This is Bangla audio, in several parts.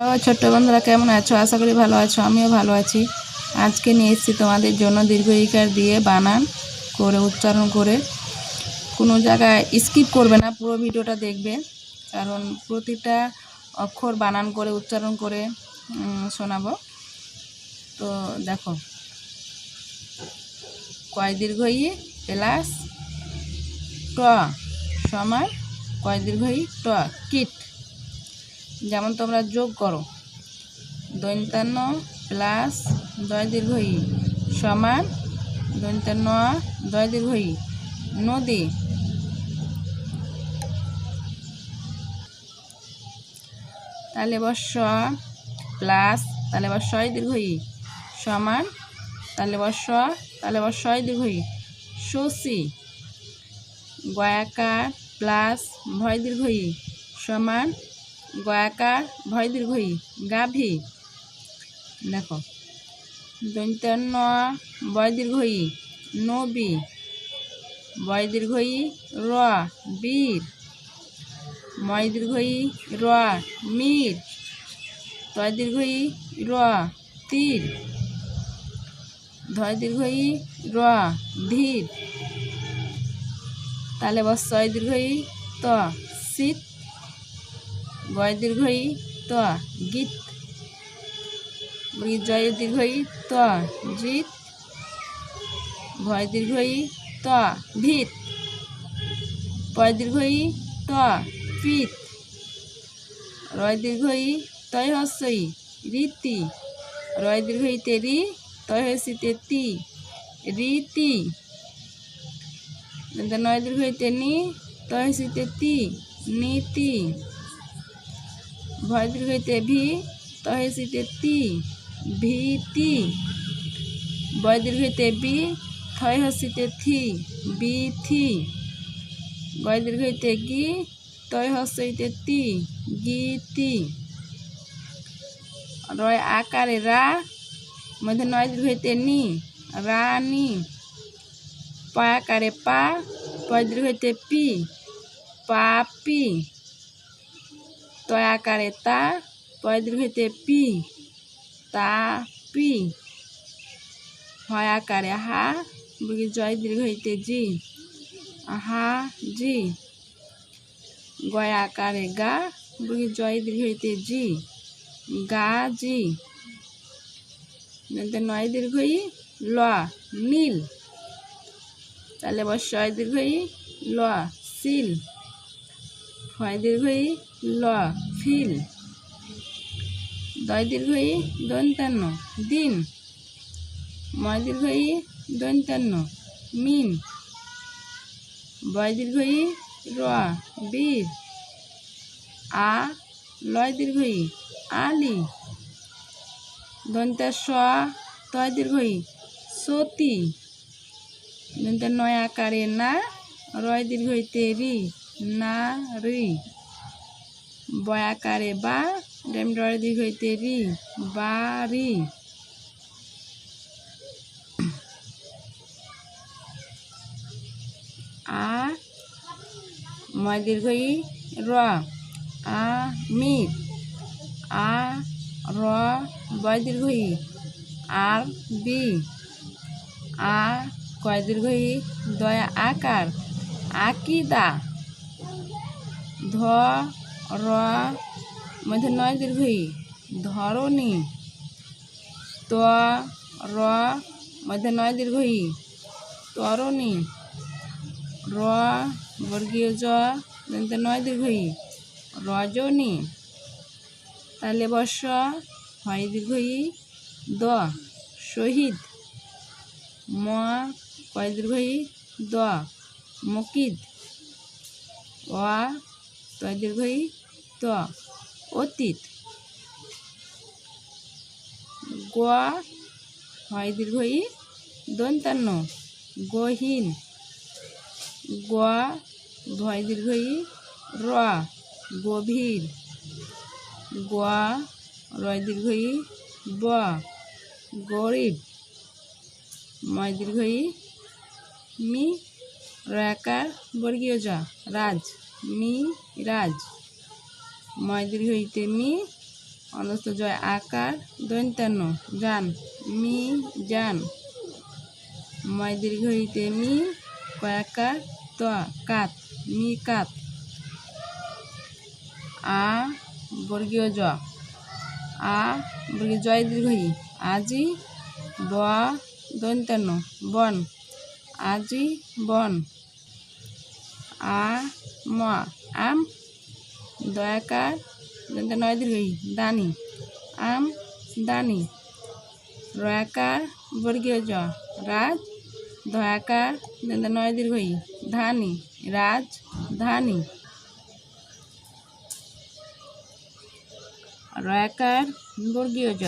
ছোট্ট বন্ধুরা, কেমন আছো? আশা করি ভালো আছো, আমিও ভালো আছি। আজকে নিয়ে এসেছি তোমাদের জন্য দীর্ঘ ইকার দিয়ে বানান করে, উচ্চারণ করে। কোনো জায়গায় স্কিপ করবে না, পুরো ভিডিওটা দেখবে। কারণ প্রতিটা অক্ষর বানান করে, উচ্চারণ করে শোনাবো। তো দেখো, কয় দীর্ঘ ই প্লাস ট সমান কয় দীর্ঘ ই ট, কিট। যেমন তোমরা যোগ করো। দৈন্তান্ন প্লাস দয় দীর্ঘ ই সমান দৈন্তান্ন দয় দীর্ঘ ই নদী। তাহলে বর্ষ প্লাস, তাহলে বর্ষ দীর্ঘ ই সমান, তাহলে বর্ষ তাহলে বর্ষ দীর্ঘ ই শশী গয়াকার প্লাস ভয় দীর্ঘ ই সমান গয়াকার ভয় দীর্ঘ গাভী। দেখো দৈন্তান্ন বয় দীর্ঘ ই নবী। বয় দীর্ঘ র, বীর। ময় দীর্ঘ র, মির। তয় দীর্ঘ র, তীর। ধয় দীর্ঘ র, ধীর। তালে বস ছয় দীর্ঘ ত, শীত। গয় দীর্ঘ ই ত গীত। জয় দীর্ঘ ই ত জিত। ভয় দীর্ঘ ই ত ভিত। পয় দীর্ঘ ই ত পিত রয় দীর্ঘ ই তয় হস্য রীতি। রয় দীর্ঘ ই তেরি তয় হস্যিতে তি রীতি। নয় দীর্ঘ ই তেনি তয় হস্যিতে তি নীতি। ভয় দীর্ঘ ই তে, ভি তয় হস্যিতে তি। ভীতি বয় দীর্ঘ ই তে বি থয় হস্যিতে থি। বিথি গয় দীর্ঘ ই তে, গি তয় হস্যইতে তি। গীতি রয় আকারে রা, মধ্যে নয় হইতে নি। রানি পা আকারে পা পয় হইতে পি। পাপি তয় আকারে তা দীর্ঘ হইতে পি তাপি হয় আকারে হা বুঝি জয় দীর্ঘ হইতে জি হা জি গয় আকারে গা বুঝি জয় দীর্ঘ হইতে জি গা জি নয় দীর্ঘ ই ল নীল তাহলে ছয় দীর্ঘ ই ল সিল ছয় দীর্ঘ ল, ফিল। দয় দীর্ঘ দন্তান্ন, দিন। ময় দীর্ঘ দন্তান্ন, মিন। বয় দীর্ঘ র, বীর। আ, লয় দীর্ঘ আলি। দন্তের স, তয় দীর্ঘ সতী। দন্তের নয় আকারে না, রয় দীর্ঘ ইতে রি না রি বয় আকারে বা ডেম রয় দীর্ঘ ইতে রি বা রি। ময় দীর্ঘ ই র আ মির আ র বয় দীর্ঘ ই আর বি। আ কয় দীর্ঘ ই দয়া আকার। আকিদা। ধ, র, মধ্যে নয় দীর্ঘ ই ধরণী। ত, র, মধ্যে নয় দীর্ঘ ই তরণী। র, বর্গীয় জ দন্তে নয় দীর্ঘ রজনী। তাহলে বর্ষ হয় দীর্ঘ দ, শহীদ। ম, কয় দীর্ঘ দ মকিদ অ তয় দীর্ঘ ই ত অতীত। গ হয় দীর্ঘ ই দন্তান্ন। গহীন। গ ভয় দীর্ঘ ই র গভীর। গ রয় দীর্ঘ ই ব গরিব। ময় দীর্ঘ মি রয়াকার বর্গীয় জ, রাজ। মি রাজ। ময় দীর্ঘ ইতে মি, অনস্ত জয় আকার দৈন্তান্ন যান মি যান ময় দীর্ঘ ইতে মি কয়াকার ত, কাত, মি কাত। আ, বর্গীয় জ। আ, বর্গীয় জয় দীর্ঘ আজি, ব দন্তান্ন বন। আজি, বন। আ ম, আম, দয়াকার নয় দীর্ঘ দানি, আম, দানি, রয়াকার বর্গীয় জ রাজ, দয়াকার নয় দীর্ঘ ধানি, রাজ, ধানি, রয়াকার বর্গীয় জ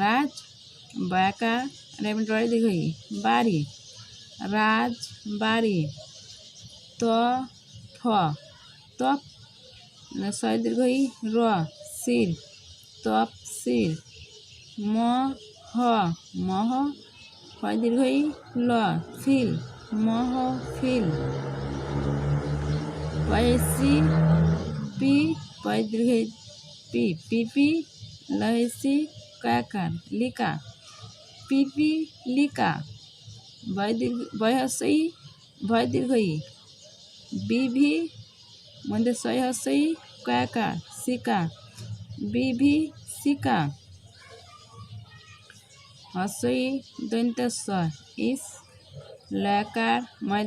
রাজ বয়াকার রেম ডয় দীর্ঘ বাড়ি, রাজ, বাড়ি, ত, ফ তপ ছয় দীর্ঘ র শির তপ শির ম, হ মহ ছয় দীর্ঘ ল, ফিল মহ ফিল। পয়সি পি, পয় দীর্ঘ পি পিপি লহেসি কাকার লিকা পিপি লিকা বয় দীর্ঘ বয়সই ভয় দীর্ঘ বিভি মধ্যে ছয় হসই কয়াকা সিকা বিভি সিকা হসই দৈন্ত ইস লয়াকার ময়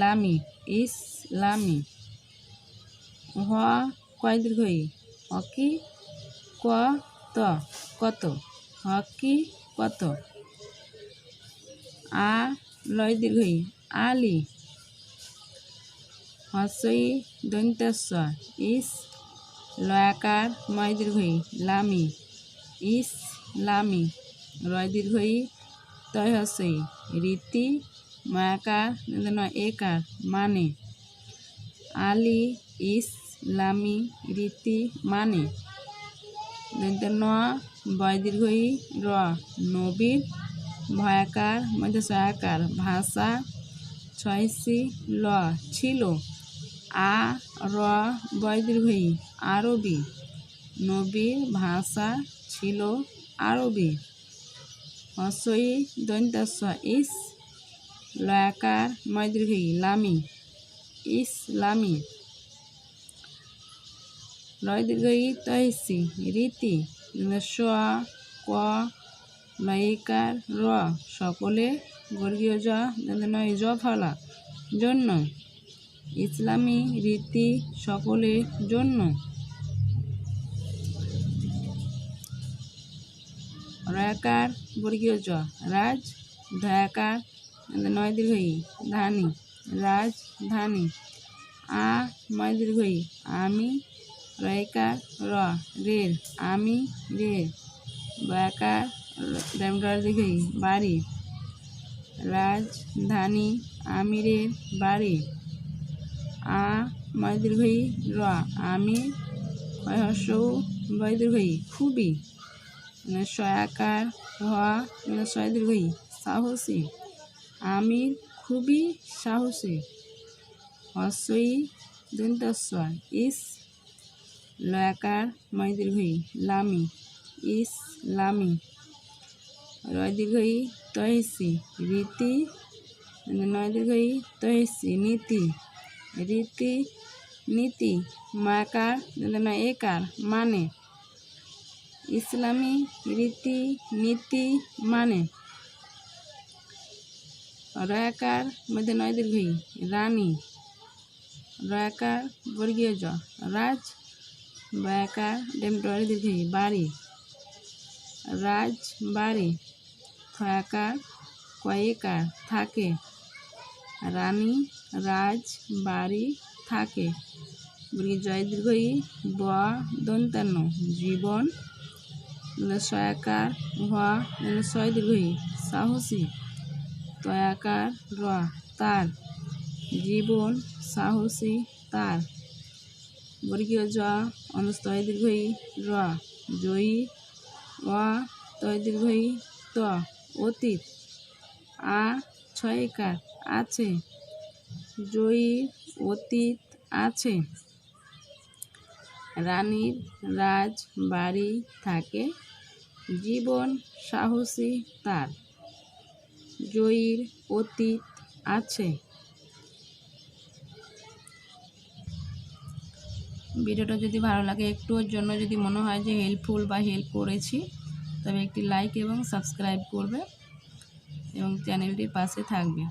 লামি ইস লামি হ কয় দীর্ঘ ই হকি ক কত হকি কত আ লয় দীর্ঘ আলি হসই দন্তেশ্ব, ইস লয়াকার ময় দীর্ঘই, লামি, ইস লামি, রয় দীর্ঘই, তয় হসই, রীতি মায়াকার নয় একার মানে আলি, ইস লামি, রীতি মানে দন্ত ন বয় র নবীর ভয়াকার মধ্যে সয়াকার ভাষা, ছয়সি, ল, ছিল। আ, র বয় দীর্ঘই। আরবি। নবীর ভাষা ছিল আরবি। হসই দন্তাস্ব ইস, লয়াকার, ময় দীর্ঘই, লামি। ইসলামি লয় দীর্ঘই, তহসি। রীতি, স, ক, লয়িকার, র। সকলে বর্গীয় জ জ, ফলা। জন্য ইসলামী রীতি সকলের জন্য। রয়াকার বর্গীয় জ রাজ ধয়াকার নয় দীর্ঘই ধানি, রাজ ধানি, আ ময় দীর্ঘই আমি রয়কার র, রের, আমি রে বয়াকার রেমডর দীর্ঘই বাড়ি রাজধানী আমিরের বাড়ি। আ ময় র, আমি হর্ষৌ বয় দীর্ঘই খুবই সয়াকার হওয়া ছয় দীর্ঘই সাহসী। আমির খুবই সাহসী। হর্ষই দন্তস্বর ইস লয়াকার ময় দীর্ঘই লামি, ইস লামি। রয় দীর্ঘই তহেসি রীতি নয় দীর্ঘই তহেসি নীতি। রীতি, নীতি, মাকার একার মানে। ইসলামী রীতি, নীতি মানে। রয়াকার মধ্যে নয় দীর্ঘই, রানী। রয়াকার বর্গীয় জ, রাজ। বয়াকার ডেম ডয় দীর্ঘই, বাড়ি। রাজ, বাড়ি। খয়াকার কয়েকার থাকে। রানী রাজ বাড়ি থাকে। জয় দীর্ঘই ব দন্তান্ন জীবন সয়াকার হওয়া ছয় দীর্ঘই সাহসী। তয়াকার র তার, জীবন সাহসী তার। বর্গীয় জ অনুস্তয় দীর্ঘই র জয়ী অ তয় দীর্ঘই ত অতীত। আ ছয়কার আছে। জয়ী অতীত আছে। রানীর রাজ বাড়ি থাকে, জীবন সাহসী তার। জয়ীর অতীত আছে। ভিডিওটা যদি ভালো লাগে, একটুর জন্য যদি মনে হয় যে হেল্পফুল বা হেল্প করেছি, তবে একটি লাইক এবং সাবস্ক্রাইব করবে এবং চ্যানেলটির পাশে থাকবে।